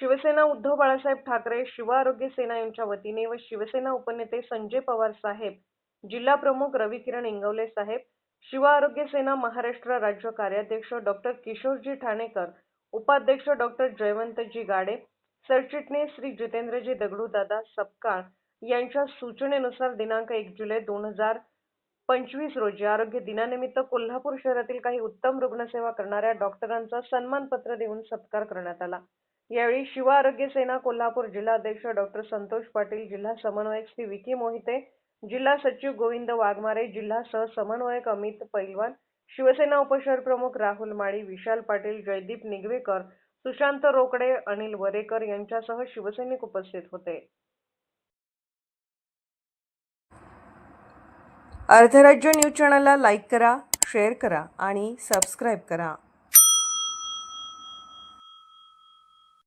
शिवसेना उद्धव बाळासाहेब ठाकरे शिव आरोग्य सेना यांच्या वतीने व शिवसेना उपनेते संजय पवार साहेब जिल्हा प्रमुख रवी किरण इंगवले साहेब शिव आरोग्य सेना महाराष्ट्र राज्य कार्याध्यक्ष डॉक्टर किशोरजी ठाणेकर उपाध्यक्ष डॉक्टर जयवंतजी गाडे सरचिटणीस श्री जितेंद्रजी दगडूदादा सपकाळ यांच्या सूचनेनुसार दिनांक एक जुलै दोन हजार पंचवीस रोजी आरोग्य दिनानिमित्त कोल्हापूर शहरातील काही उत्तम रुग्णसेवा करणाऱ्या डॉक्टरांचा सन्मानपत्र देऊन सत्कार करण्यात आला. यावेळी शिव आरोग्य सेना कोल्हापूर जिल्हाध्यक्ष डॉक्टर संतोष पाटील जिल्हा समन्वयक श्री विकी मोहिते जिल्हा सचिव गोविंद वाघमारे जिल्हा सहसमन्वयक अमित पैलवान शिवसेना उपशहर प्रमुख राहुल माळी विशाल पाटील जयदीप निगवेकर सुशांत रोकडे अनिल वरेकर यांच्यासह शिवसैनिक उपस्थित होते. अर्धराज्य न्यूज चॅनलला लाईक करा शेअर करा आणि सबस्क्राईब करा.